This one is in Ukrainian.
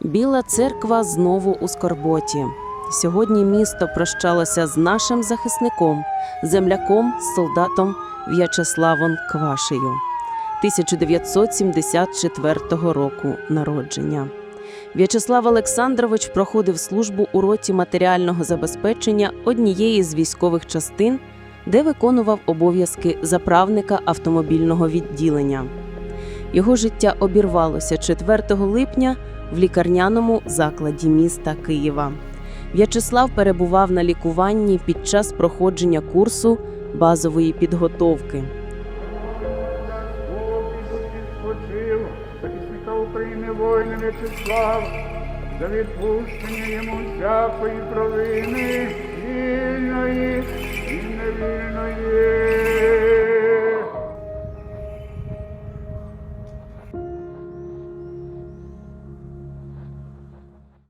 Біла церква знову у скорботі. Сьогодні місто прощалося з нашим захисником, земляком, солдатом В'ячеславом Квашею 1974 року народження. В'ячеслав Олександрович проходив службу у роті матеріального забезпечення однієї з військових частин, де виконував обов'язки заправника автомобільного відділення. Його життя обірвалося 4 липня в лікарняному закладі міста Києва. В'ячеслав перебував на лікуванні під час проходження курсу базової підготовки. України воїна В'ячеслав, за відпущення йому всякої провини, вільної і невільної.